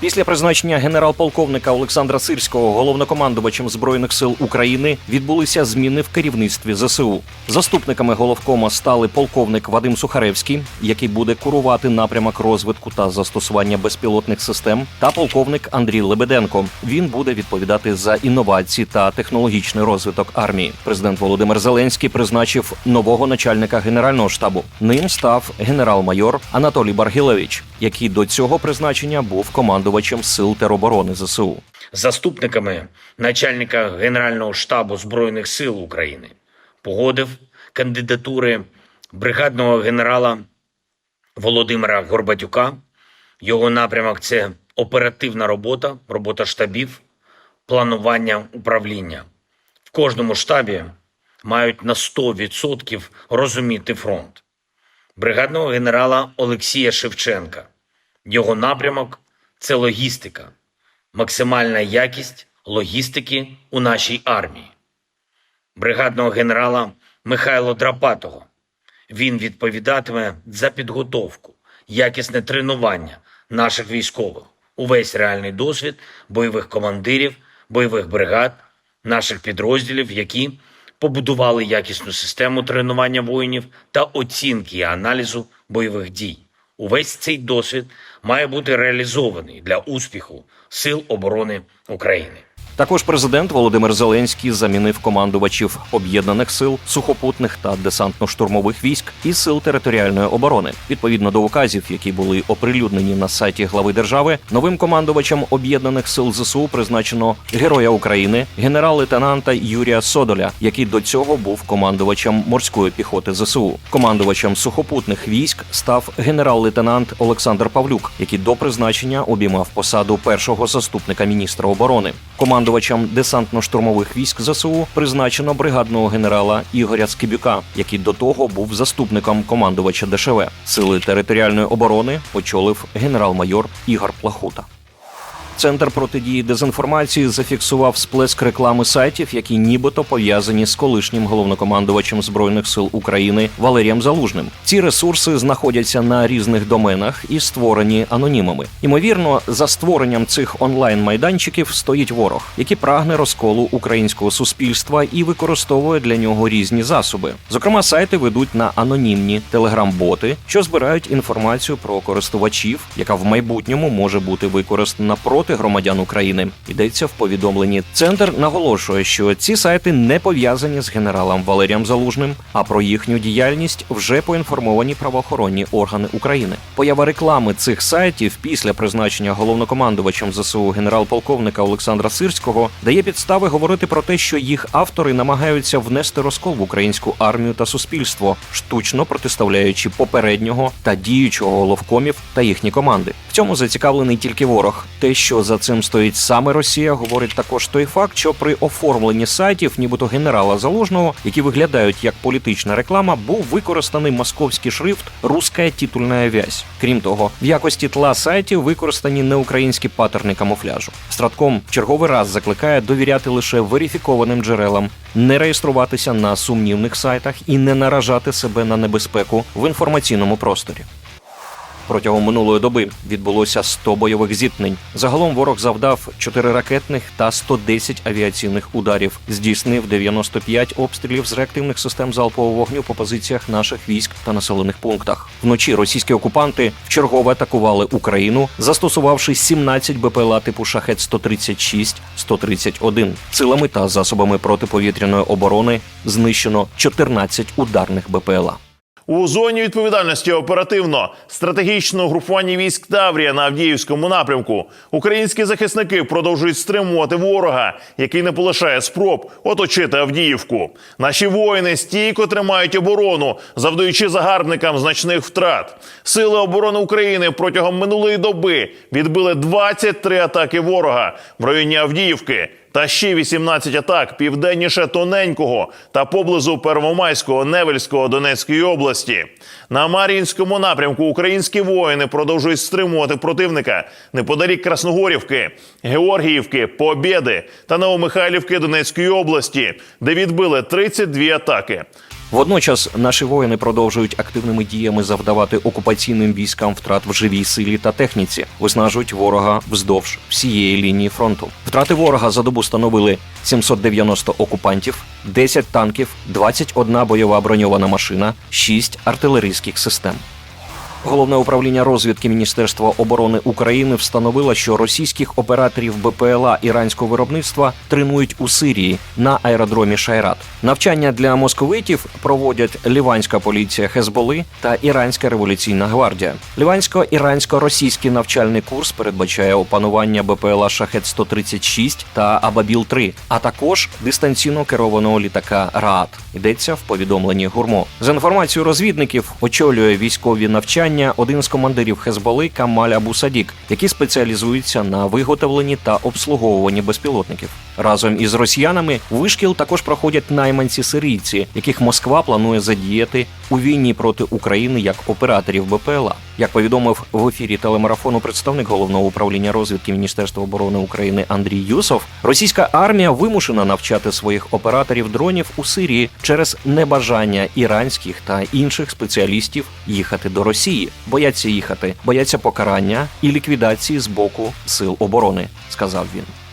Після призначення генерал-полковника Олександра Сирського головнокомандувачем збройних сил України відбулися зміни в керівництві ЗСУ. Заступниками головкома стали полковник Вадим Сухаревський, який буде курувати напрямок розвитку та застосування безпілотних систем, та полковник Андрій Лебеденко. Він буде відповідати за інновації та технологічний розвиток армії. Президент Володимир Зеленський призначив нового начальника генерального штабу. Ним став генерал-майор Анатолій Баргілевич, який до цього призначення був командувачем сил тероборони ЗСУ. заступниками начальника Генерального штабу Збройних сил України погодив кандидатури бригадного генерала Володимира Горбатюка. Його напрямок це оперативна робота, робота штабів, планування управління. В кожному штабі мають на 100% розуміти фронт. Бригадного генерала Олексія Шевченка. Його напрямок це логістика, максимальна якість логістики у нашій армії. Бригадного генерала Михайло Драпатого. Він відповідатиме за підготовку, якісне тренування наших військових, увесь реальний досвід бойових командирів, бойових бригад, наших підрозділів, які побудували якісну систему тренування воїнів та оцінки і аналізу бойових дій. Увесь цей досвід має бути реалізований для успіху Сил оборони України. Також президент Володимир Зеленський замінив командувачів об'єднаних сил, сухопутних та десантно-штурмових військ і сил територіальної оборони. Відповідно до указів, які були оприлюднені на сайті глави держави, новим командувачем об'єднаних сил ЗСУ призначено героя України, генерал-лейтенанта Юрія Содоля, який до цього був командувачем морської піхоти ЗСУ. Командувачем сухопутних військ став генерал-лейтенант Олександр Павлюк, який до призначення обіймав посаду першого заступника міністра оборони. Командувачем десантно-штурмових військ ЗСУ призначено бригадного генерала Ігоря Скибюка, який до того був заступником командувача ДШВ. Сили територіальної оборони очолив генерал-майор Ігор Плахута. Центр протидії дезінформації зафіксував сплеск реклами сайтів, які нібито пов'язані з колишнім головнокомандувачем збройних сил України Валерієм Залужним. Ці ресурси знаходяться на різних доменах і створені анонімами. Ймовірно, за створенням цих онлайн-майданчиків стоїть ворог, який прагне розколу українського суспільства і використовує для нього різні засоби. Зокрема, сайти ведуть на анонімні телеграм-боти, що збирають інформацію про користувачів, яка в майбутньому може бути використана проти громадян України. Йдеться в повідомленні. Центр наголошує, що ці сайти не пов'язані з генералом Валерієм Залужним, а про їхню діяльність вже поінформовані правоохоронні органи України. Поява реклами цих сайтів після призначення головнокомандувачем ЗСУ генерал-полковника Олександра Сирського дає підстави говорити про те, що їх автори намагаються внести розкол в українську армію та суспільство, штучно протиставляючи попереднього та діючого головкомів та їхні команди. В цьому зацікавлений тільки ворог. Те, що за цим стоїть саме Росія, говорить також той факт, що при оформленні сайтів, нібито генерала Залужного, які виглядають як політична реклама, був використаний московський шрифт «Русская титульна вязь». Крім того, в якості тла сайтів використані неукраїнські паттерни камуфляжу. Стратком черговий раз закликає довіряти лише верифікованим джерелам, не реєструватися на сумнівних сайтах і не наражати себе на небезпеку в інформаційному просторі. Протягом минулої доби відбулося 100 бойових зіткнень. Загалом ворог завдав 4 ракетних та 110 авіаційних ударів, здійснив 95 обстрілів з реактивних систем залпового вогню по позиціях наших військ та населених пунктах. Вночі російські окупанти вчергове атакували Україну, застосувавши 17 БПЛА типу Шахет 136 131 Силами та засобами протиповітряної оборони знищено 14 ударних БПЛА. У зоні відповідальності оперативно стратегічного групування військ Таврія на Авдіївському напрямку українські захисники продовжують стримувати ворога, який не полишає спроб оточити Авдіївку. Наші воїни стійко тримають оборону, завдаючи загарбникам значних втрат. Сили оборони України протягом минулої доби відбили 23 атаки ворога в районі Авдіївки. Та ще 18 атак південніше тоненького та поблизу Первомайського Невельського Донецької області. На Мар'їнському напрямку українські воїни продовжують стримувати противника неподалік Красногорівки, Георгіївки, Побєди та Новомихайлівки Донецької області, де відбили 32 атаки. Водночас наші воїни продовжують активними діями завдавати окупаційним військам втрат в живій силі та техніці, виснажують ворога вздовж всієї лінії фронту. Втрати ворога за добу становили 790 окупантів, 10 танків, 21 бойова броньована машина, 6 артилерійських систем. Головне управління розвідки Міністерства оборони України встановило, що російських операторів БПЛА іранського виробництва тренують у Сирії на аеродромі Шайрат. Навчання для московитів проводять ліванська поліція Хезболи та Іранська революційна гвардія. Лівансько-ірансько-російський навчальний курс передбачає опанування БПЛА Шахет 136 та Абабіл 3 а також дистанційно керованого літака РААТ. Йдеться в повідомленні гурмо. За інформацією розвідників, очолює військові навчання один з командирів Хезболи Камаль Абу Садік, який спеціалізується на виготовленні та обслуговуванні безпілотників. Разом із росіянами вишкіл також проходять найманці сирійці, яких Москва планує задіяти у війні проти України як операторів БПЛА. Як повідомив в ефірі телемарафону представник головного управління розвідки Міністерства оборони України Андрій Юсов, російська армія вимушена навчати своїх операторів дронів у Сирії через небажання іранських та інших спеціалістів їхати до Росії. Бояться їхати, бояться покарання і ліквідації з боку сил оборони, сказав він.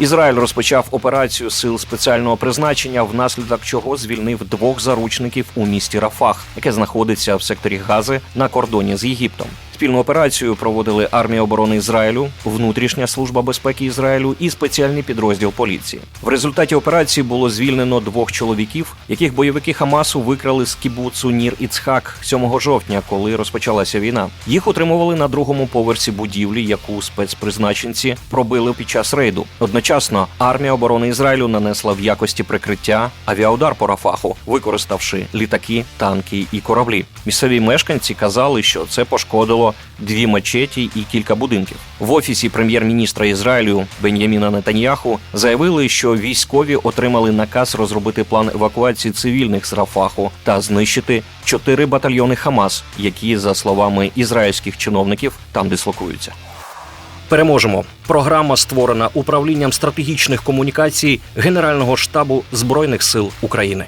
Ізраїль розпочав операцію сил спеціального призначення, внаслідок чого звільнив двох заручників у місті Рафах, яке знаходиться в секторі Гази на кордоні з Єгиптом. Спільну операцію проводили армія оборони Ізраїлю, внутрішня служба безпеки Ізраїлю і спеціальний підрозділ поліції. В результаті операції було звільнено двох чоловіків, яких бойовики Хамасу викрали з кібуцу Нір Іцхак 7 жовтня, коли розпочалася війна. Їх утримували на другому поверсі будівлі, яку спецпризначенці пробили під час рейду. Одночасно армія оборони Ізраїлю нанесла в якості прикриття авіаудар по Рафаху, використавши літаки, танки і кораблі. Місцеві мешканці казали, що це пошкодило дві мечеті і кілька будинків. В офісі прем'єр-міністра Ізраїлю Бен'яміна Нетаньяху заявили, що військові отримали наказ розробити план евакуації цивільних з Рафаху та знищити чотири батальйони Хамас, які, за словами ізраїльських чиновників, там дислокуються. Переможемо. Програма створена управлінням стратегічних комунікацій Генерального штабу збройних сил України.